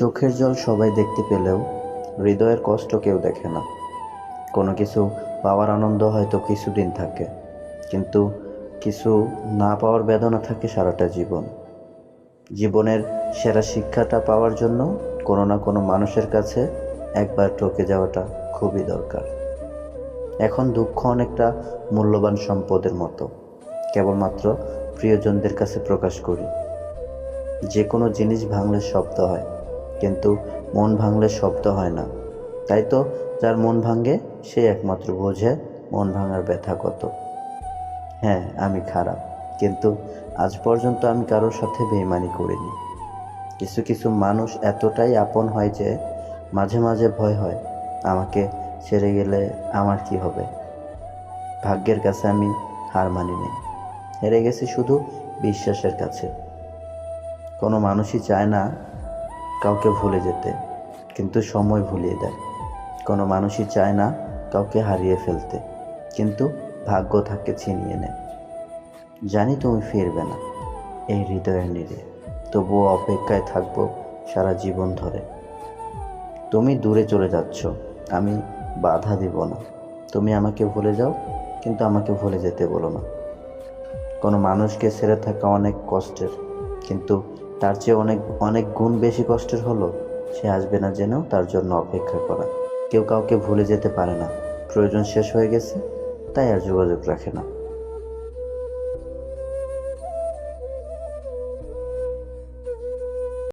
চোখের জল সবাই দেখতে পেলেও হৃদয়ের কষ্ট কেউ দেখে না। কোনো কিছু পাওয়ার আনন্দ হয়তো কিছুদিন থাকে, কিন্তু কিছু না পাওয়ার বেদনা থাকে সারাটা জীবন। জীবনের সেরা শিক্ষাটা পাওয়ার জন্য কোনো না কোনো মানুষের কাছে একবার ঠকে যাওয়াটা খুবই দরকার। এখন দুঃখ অনেকটা মূল্যবান সম্পদের মতো, কেবলমাত্র প্রিয়জনদের কাছে প্রকাশ করি। যে কোনো জিনিস ভাঙলে শব্দ হয় কিন্তু মন ভাঙলে শব্দ হয় না। তাই তো যার মন ভাঙে, সে একমাত্র বোঝে মন ভাঙার ব্যথা কত। হ্যাঁ আমি খারাপ, কিন্তু আজ পর্যন্ত আমি কারোর সাথে বেইমানি করিনি। কিছু কিছু মানুষ এতটাই আপন হয় যে মাঝে মাঝে ভয় হয়, আমাকে ছেড়ে গেলে আমার কি হবে? ভাগ্যের কাছে আমি হার মানিনি হেরে গেছি শুধু বিশ্বাসের কাছে। কোনো মানুষই চায় না কাউকে ভুলে যেতে, কিন্তু সময় ভুলিয়ে দেয়। কোনো মানুষই চায় না কাউকে হারিয়ে ফেলতে, কিন্তু ভাগ্য থাকে ছিনিয়ে নেয়। জানি তুমি ফিরবে না এই হৃদয়ের নিরে, তবুও অপেক্ষায় থাকব সারা জীবন ধরে। তুমি দূরে চলে যাচ্ছ, আমি বাধা দিব না। তুমি আমাকে ভুলে যাও, কিন্তু আমাকে ভুলে যেতে বলো না। কোনো মানুষকে ছেড়ে থাকা অনেক কষ্টের, কিন্তু তার চেয়ে অনেক অনেক গুণ বেশি কষ্টের হলো সে আসবে না জেনেও তার জন্য অপেক্ষা করা। কেউ কাউকে ভুলে যেতে পারে না। প্রয়োজন শেষ হয়ে গেছে, তাই আর যোগাযোগ রাখে না।